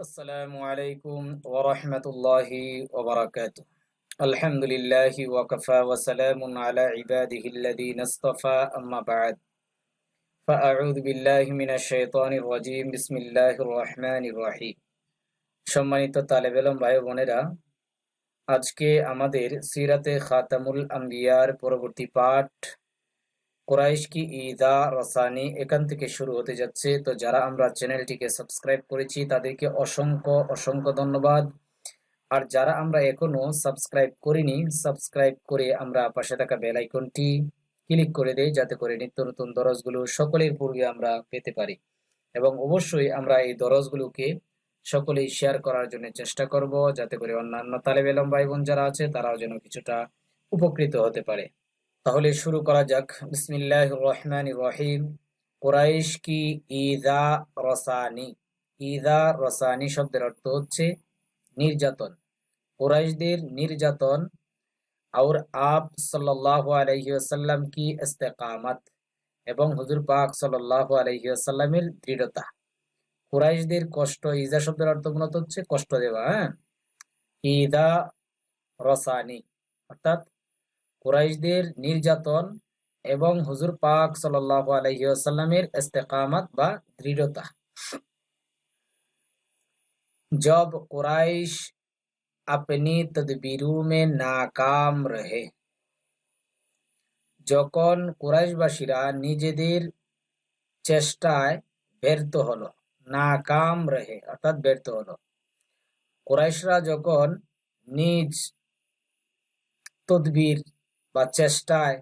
আসসালামু আলাইকুম ওয়া রাহমাতুল্লাহি ওয়া বারাকাতুহু আলহামদুলিল্লাহি ওয়া কাফা ওয়া সালামুন আলা ইবাদিহি ইসতাফা আম্মা বা'দ। ফাআউযু বিল্লাহি মিনাশ শাইতানির রাজীম, বিসমিল্লাহির রহমানির রহিম। সম্মানিত তালেবেলম ভাই বোনেরা, আজকে আমাদের সিরাতে খাতামুল আম্বিয়ার পরবর্তী পাঠ কোরাইশ কি ঈদা রসানি এখান থেকে শুরু হতে যাচ্ছে। তো যারা আমরা চ্যানেলটিকে সাবস্ক্রাইব করেছি, তাদেরকে অসংখ্য অসংখ্য ধন্যবাদ। আর যারা আমরা এখনও সাবস্ক্রাইব করিনি, সাবস্ক্রাইব করে আমরা পাশে থাকা বেল আইকনটি ক্লিক করে দেই, যাতে করে নিত্য নতুন দরজগুলো সকলের পূর্বে আমরা পেতে পারি। এবং অবশ্যই আমরা এই দরজগুলোকে সকলেই শেয়ার করার জন্য চেষ্টা করব, যাতে করে অন্যান্য তালেব এলম ভাই বোন যারা আছে, তারাও যেন কিছুটা উপকৃত হতে পারে। তাহলে শুরু করা যাক। বিসমিল্লাহ রহমান রহিম। কোরাইশ কি ইদা রসানি? ইদা রসানি শব্দের অর্থ হচ্ছে নির্যাতন। কোরাইশদের নির্যাতন আউর আপ সাল্লাহ আলহিউসাল্লাম কি ইস্তেকামাত? এবং হুজুর পাক সাল্লাহ আলহিউসাল্লামের দৃঢ়তা। কোরাইশদের কষ্ট, ইজা শব্দের অর্থ মূলত হচ্ছে কষ্ট দেওয়া হ্যাঁ? ইদা রসানি, অর্থাৎ কুরাইশদের নির্যাতন এবং হুজুর পাক সাল্লাহ আলহিউসাল্লামের ইস্তেকামাত বা দৃঢ়তা। জব কুরাইশ আপনি তদবিরু মে নাকাম রহে। যখন কুরাইশবাসীরা নিজেদের চেষ্টায় ব্যর্থ হল, নাকাম রহে, অর্থাৎ ব্যর্থ হল, কুরাইশরা যখন নিজ তদবির বা চেষ্টায়,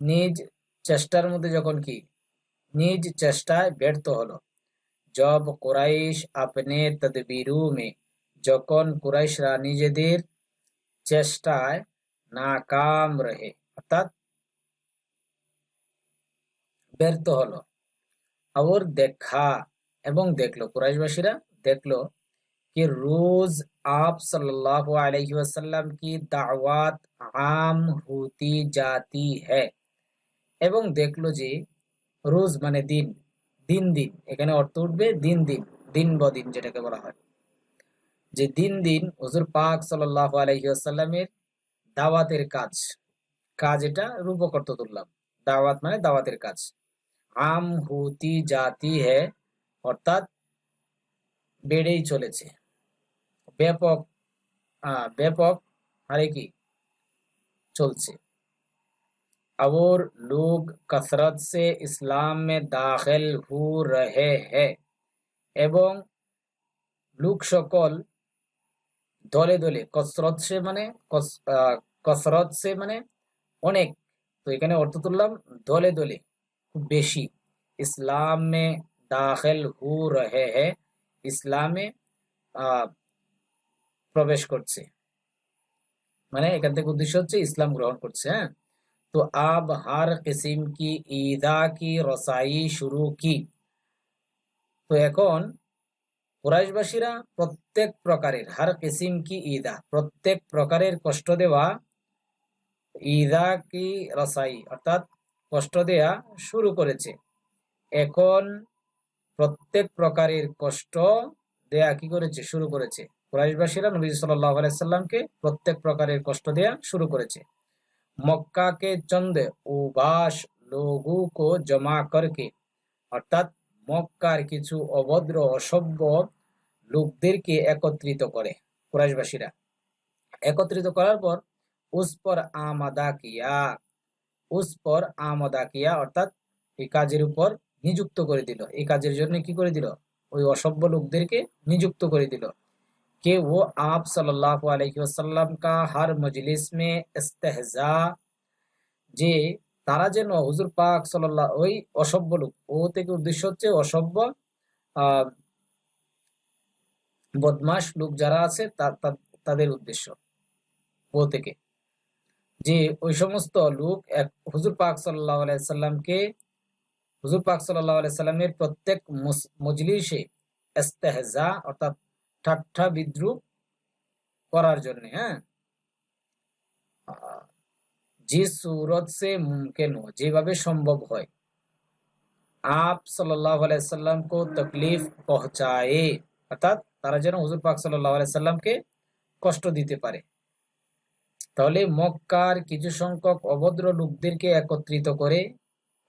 নিজ চেষ্টার মধ্যে যখন কি? নিজ চেষ্টায় ব্যর্থ হলো। জব কুরাইশ আপনে তদবিরু মে যখন কুরাইশরা নিজেদের চেষ্টায় নাকাম রহে, অর্থাৎ ব্যর্থ হলো। और দেখা এবং দেখল, কুরাইশবাসীরা দেখল कि रोज आप सल्लल्लाहु अलैहि वसल्लम की दावत आम होती जाती है এবং দেখলো যে রোজ মানে দিন দিন দিন এখানে অর্থ উঠবে দিন দিন দিন বদিন যেটাকে বলা হয় যে দিন দিন হুজুর পাক সাল্লাহ আলহিউসাল্লামের দাওয়াতের কাজ কাজ এটা রূপক অর্থ তুললাম দাওয়াত মানে দাওয়াতের কাজ আম হুতি জাতি হে অর্থাৎ বেড়েই চলেছে ব্যাপক ব্যাপক হারে কি চলছে और लोग कसरत से इस्लाम में दाखिल हो रहे हैं এবং লোক সকল দলে দলে কসরত সে মানে কসরত সে মানে অনেক তো এখানে অর্থ তুললাম দলে দলে খুব বেশি ইসলামে দাখিল হু রহে হে ইসলামে প্রবেশ করছে। মানে এখান থেকে উদ্দেশ্য হচ্ছে ইসলাম গ্রহণ করছে হ্যাঁ? তো আব হার কিসিম কি ঈদা কি, রসাই শুরু কি? তো এখন কুরাইশবাসীরা প্রত্যেক প্রকারের হার কিসিম কি ঈদা প্রত্যেক প্রকারের কষ্ট দেওয়া ঈদা কি, রসাই, অর্থাৎ কষ্ট দেয়া শুরু করেছে। এখন প্রত্যেক প্রকারের কষ্ট দেয়া কি করেছে? শুরু করেছে। কুরাইশবাসীরা নবী সাল্লাহ আলাইসাল্লামকে প্রত্যেক প্রকারের কষ্ট দেয়া শুরু করেছে। মক্কা কে চন্দ উবাস লোগু কো জমা করকে। অর্থাৎ মক্কার কিছু অভদ্র, অসভ্য লোকদেরকে একত্রিত করে কুরাইশবাসীরা। একত্রিত করার পর উস পর আমাদা কিয়া, উস পর আমাদা কিয়া অর্থাৎ এই কাজের উপর নিযুক্ত করে দিল। এই কাজের জন্য কি করে দিল? ওই অসভ্য লোকদেরকে নিযুক্ত করে দিল। कि वो आप सल्लल्लाहु अलैहि वसल्लम का हर मजलिस में इस्तेहजा যে তারা যেন হুজুর পাক সাল্লাহ ওই অসভ্য লোক ও থেকে উদ্দেশ্য হচ্ছে অসভ্য বদমাস লোক যারা আছে তাদের উদ্দেশ্য ও থেকে যে ওই সমস্ত লোক এক হুজুর পাক সাল্লাহ আলাইসাল্লামকে হুজুর পাক সাল্লাহ আলাইসাল্লামের প্রত্যেক মজলিসে ইস্তেহজা অর্থাৎ ঠাট্টা বিদ্রুপ করার জন্য হ্যাঁ? যে সুরত সে মুমকিন হো যেভাবে সম্ভব হয়। আপ সাল্লাহ আলাইসাল্লাম কো তকলিফ পৌঁছায়ে অর্থাৎ তারা যেন হুজুর পাক সাল্লাহ আলাইসাল্লামকে কষ্ট দিতে পারে। তাহলে মক্কার কিছু সংখ্যক অভদ্র লোকদেরকে একত্রিত করে,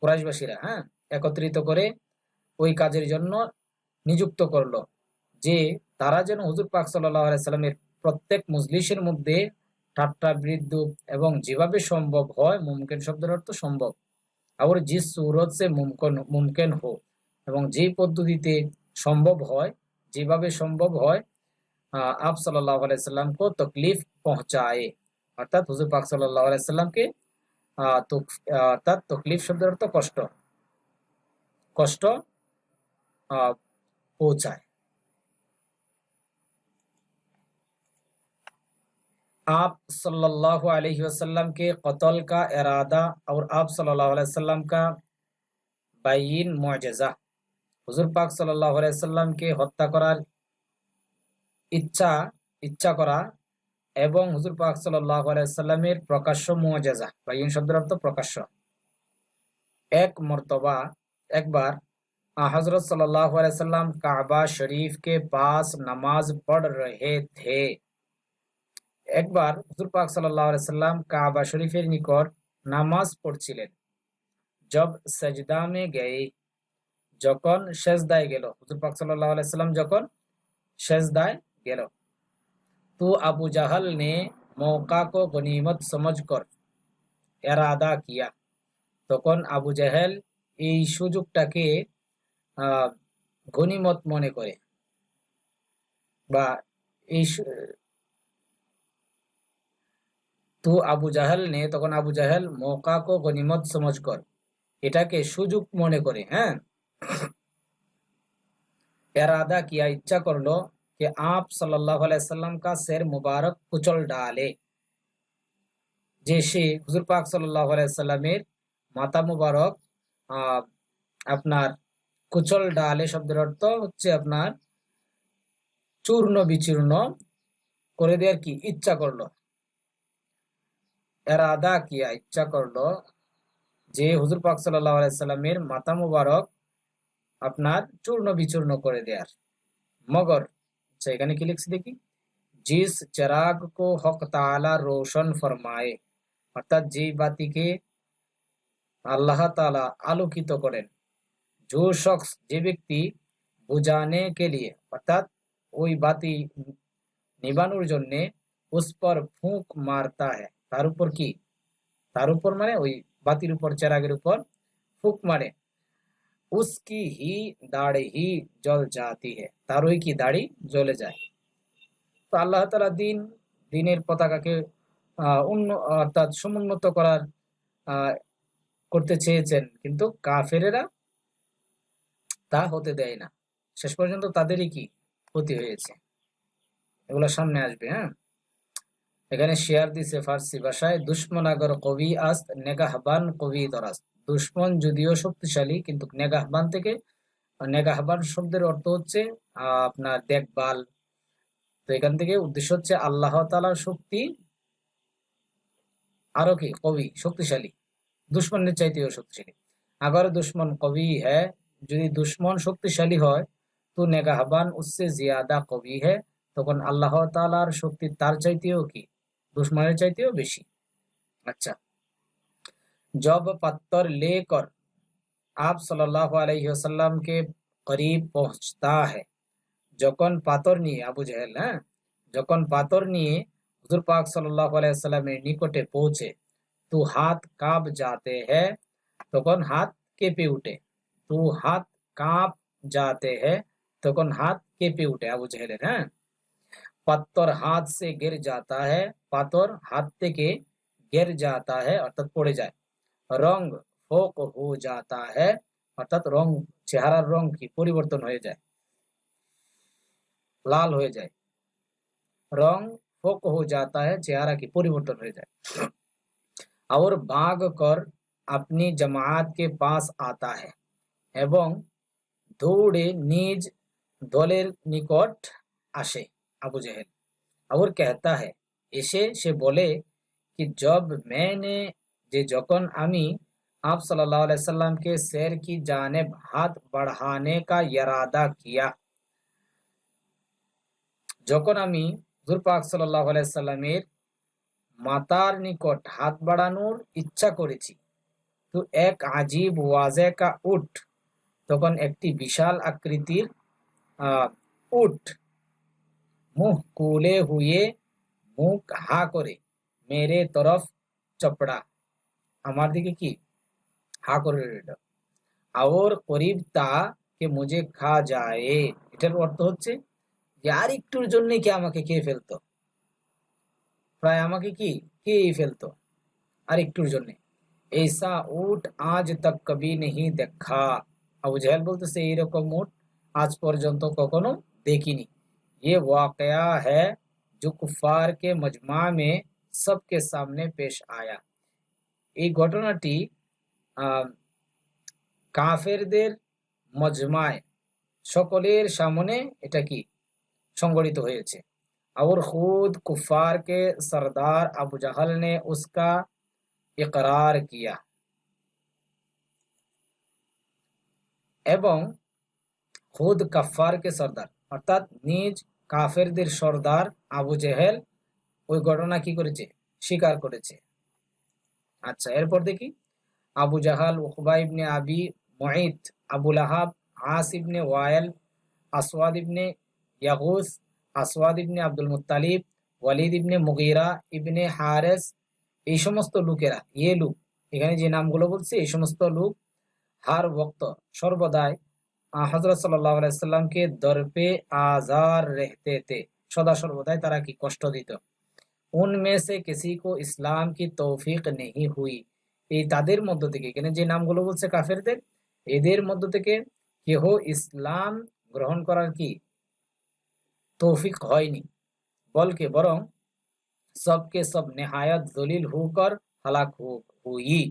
কুরাইশবাসীরা হ্যাঁ? একত্রিত করে ওই কাজের জন্য নিযুক্ত করল, যে তারা যেন হুজুর পাক সাল্লামের প্রত্যেক মজলিসের মধ্যে ঠাট্টা বিদ্যুৎ এবং যেভাবে সম্ভব হয় মুমকিন শব্দের অর্থ সম্ভব। আবার যে সুরত সে মুমকিন মুমকিন হো। এবং যে পদ্ধতিতে সম্ভব হয়, যেভাবে সম্ভব হয় আপ সাল্লাহ আলাইসাল্লামকে তকলিফ পৌঁছায়। অর্থাৎ হুজুর পাক সাল্লাহ আলাইসাল্লামকে অর্থাৎ তকলিফ শব্দের অর্থ কষ্ট। কষ্ট পৌঁছায়। आप सल्लल्लाहु अलैहि वसल्लम के कत्ल का इरादा और आप सल्लल्लाहु अलैहि वसल्लम का বাইন মুআজিজা হুজুর পাক সাল্লাল্লাহু আলাইহি সাল্লামকে হত্যা করার ইচ্ছা ইচ্ছা করা এবং হুজুর পাক সাল্লাল্লাহু আলাইহি সাল্লামের প্রকাশ্য মুআজিজা বাইন শব্দের অর্থ প্রকাশ্য এক মর্তবা একবার हजरत सल्लल्लाहु अलैहि वसल्लम काबा शरीफ के पास नमाज पढ़ रहे थे একবার হুজুর পাক সাল্লাম কাবা শরীফের নিকট নামাজ পড়ছিলেন। জব সজদা মে গে যখন শেষদায় গেল, হুজুর পাক সাল্লাম যখন শেষদায় গেল, তো আবু জাহাল নে মৌকা কো গনিমত সমঝ কর, এরাদা কিয়া। তখন আবু জাহেল এই সুযোগটাকে গনিমত মনে করে বা এই তো আবু জাহেল নে তখন আবু জাহেল মৌকা কো গনিমত সমঝ কর এটাকে সুযোগ মনে করে হ্যাঁ এরাদা কিয়া ইচ্ছা করলো कि आप सल्लल्लाहु अलैहि वसल्लम का सिर मुबारक कुचल डाले যে সে হুজুর পাক সাল্লাল্লাহু আলাইহি সাল্লামের মাথা মুবারক আপনার কুচল ডালে শব্দের অর্থ হচ্ছে আপনার চূর্ণ বিচূর্ণ করে দেওয়ার কি ইচ্ছা করলো এরাদা কিয়া ইচ্ছা করলো যে হুজুর পাক সাল্লামের মাথা মুবারক আপনার চূর্ণ বিচূর্ণ করে দেয়ার মগর আচ্ছা এখানে কি লিখছি দেখি জিস চেরাগ কো হক তালা রোশন ফরমায়ে অর্থাৎ যে বাতিকে আল্লাহ তালা আলোকিত করেন जो शख्स যে ব্যক্তি বুঝানে কে লিয়ে অর্থাৎ ওই বাতি নিবানোর জন্য উস পর ফুঁক মারতা হ্যাঁ তার উপর কি? তার উপর মানে ওই বাতির উপর, চেরাগের উপর ফুক মারে উসকি হি দাড়ি হি জল জাতি হে। তার ওই কি? দাড়ি জ্বলে যায়। তো আল্লাহ তালা দিন, দিনের পতাকাকে অর্থাৎ সমুন্নত করার করতে চেয়েছেন। কিন্তু কাফেরেরা তা হতে দেয় না। শেষ পর্যন্ত তাদেরই কি? ক্ষতি হয়েছে। এগুলো সামনে আসবে হ্যাঁ? এখানে শেয়ার দিছে ফার্সি ভাষায়, দুশ্মন আগর কবি আস্ত, নেগাহবান কবি দরাস্ত। দুশ্মন যদিও শক্তিশালী, কিন্তু নেগাহবান থেকে, নেগাহবান শব্দের অর্থ হচ্ছে আপনার দেখভাল। তো এখান থেকে উদ্দেশ্য হচ্ছে আল্লাহ তালার শক্তি, আরও কি? কবি, শক্তিশালী। দুশ্মনের চাইতেও শক্তিশালী। আগার দুশ্মন কবি হ্যাঁ যদি দুশ্মন শক্তিশালী হয়, তো নেগাহবান উসে জিয়াদা কবি হ্যাঁ তখন আল্লাহ তালার শক্তি তার চাইতেও কি? প্রশ্নমানের চাইতেও বেশি আচ্ছা জব পাত্তর লে কর আপ সাল্লাহ আলহিহসাল্লামকে করিব পৌঁছতা হ্যাঁ যখন পাথর নিয়ে আবু জাহেল হ্যাঁ যখন পাথর নিয়ে হুজুর পাক সাল্লাহ আলাইসাল্লামের নিকটে পৌঁছে তো হাত কাঁপ যাতে হ্যাঁ তখন হাত কেঁপে উঠে তো হাত কাঁপ যাতে হ্যাঁ তখন হাত কেঁপে উঠে আবু জাহেলের হ্যাঁ पत्थर हाथ से गिर जाता है পাথর হাত থেকে गिर जाता है অর্থাৎ পড়ে যায় রং ফোক হো जाता है অর্থাৎ রং চেহারার রং কি পরিবর্তন হয়ে যায় লাল হয়ে যায় রং ফোক हो जाता है চেহারা কি পরিবর্তন হয়ে যায় और भाग कर अपनी जमात के पास आता है এবং দৌড়ে নিজ দলের নিকট আসে আবু জেহেল और कहता है এসে সে বলে कि जब मैंने যে যখন আমি आप सल्लल्लाहु अलैहि वसल्लम के सैर की जानेब हाथ बढ़ाने का इरादा किया যখন আমি হুজুর পাক সাল্লাহ আলাইসাল্লামের মাতার নিকট হাত বাড়ানোর ইচ্ছা করেছি তো এক আজীব ওয়াজে কা উঠ তখন একটি বিশাল আকৃতির উঠ মুখ কুলে হুয়ে মুখ হা করে মেরে তরফ চপড়া আমার দিকে কি হা করে আর করিব তা কে মুঝে খা যায় এটার অর্থ হচ্ছে আর একটুর জন্য কি আমাকে খেয়ে ফেলতো প্রায় আমাকে কি খেয়েই ফেলতো আর একটুর জন্য ऐसा উট আজ তক কবি নেই দেখা আবু জাহেল বলতেছে এইরকম উট আজ পর্যন্ত কখনো দেখিনি ये वाकया है जो कुफार के मजमा में सबके सामने पेश आया এই ঘটনাটি কাফেরদের মজমায় সকলের সামনে এটা কি সংগঠিত হয়েছে और खुद कुफार के सरदार अबू जहल ने उसका ইকরার কিয়া এবং খুদ কাফারকে সর্দার অর্থাৎ নিজ কাফেরদের সর্দার আবু জেহেল ওই ঘটনা কি করেছে? স্বীকার করেছে। আচ্ছা এরপর দেখি। আবু জাহাল, উকবা ইবনে আবি মহিত আবুল আহাব আস ইবনে ওয়াইল, আসওয়াদ ইবনে ইয়াগুস, আসওয়াদ ibn Abdul Muttalib Walid ibn Mughira, ibn Haris, এই সমস্ত লোকেরা ইয়ে লোক, এখানে যে নামগুলো বলছে, এই সমস্ত লোক হার ভক্ত সর্বদাই হজরত সাল্লামকে দরপে আজার রেহতে তে সদা সর্বদাই তারা কি কষ্ট দিত? উনমে সে কিসি কো ইসলাম কি তৌফিক নেই হুই। এই তাদের মধ্য থেকে, এখানে যে নামগুলো বলছে কাফেরদের, এদের মধ্য থেকে কেহ ইসলাম গ্রহণ করার কি তৌফিক হয়নি, বলকে বরং সবকে সব নেহায়ত দলিল হুকর হালাক হুই।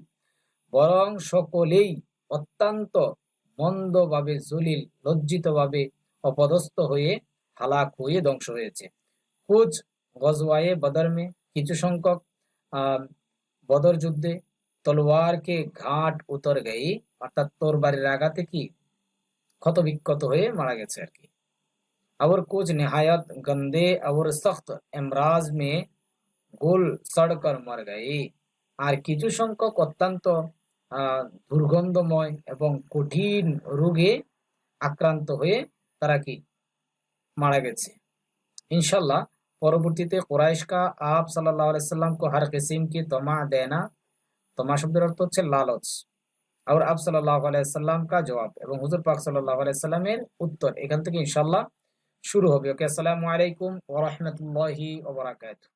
বরং সকলেই অত্যন্ত মন্দভাবে জলিল লজ্জিতভাবে অপদস্থ হয়ে হালাক হয়ে ধ্বংস হয়েছে কুচ গজওয়ায়ে বদর মে কিছু সংখ্যক বদর যুদ্ধে তলোয়ারকে ঘাট উতর গেই অর্থাৎ তোর বাড়ির আঘাতে কি ক্ষত বিক্ষত হয়ে মারা গেছে আর কি और कुछ नहायत गंदे और सख्त एमराज में গোল সড়কর মর গায়ে আর কিছু সংখ্যক অত্যন্ত দুর্গন্ধময় এবং কঠিন রোগে আক্রান্ত হয়ে তারা কি মারা গেছে? ইনশাল্লাহ পরবর্তীতে কোরাইশ কা আপ সাল্লাম কো হর কিসিম কি তমা দেনা? তমা শব্দের অর্থ হচ্ছে লালচ। আর আপ সাল্লাম কা জবাব এবং হুজুর পাক সাল্লামের উত্তর। এখান থেকে ইনশাল্লাহ শুরু হবে। ওকে, আসসালামু আলাইকুম ওরহমতুল্লাহি ওবরাকাতুহ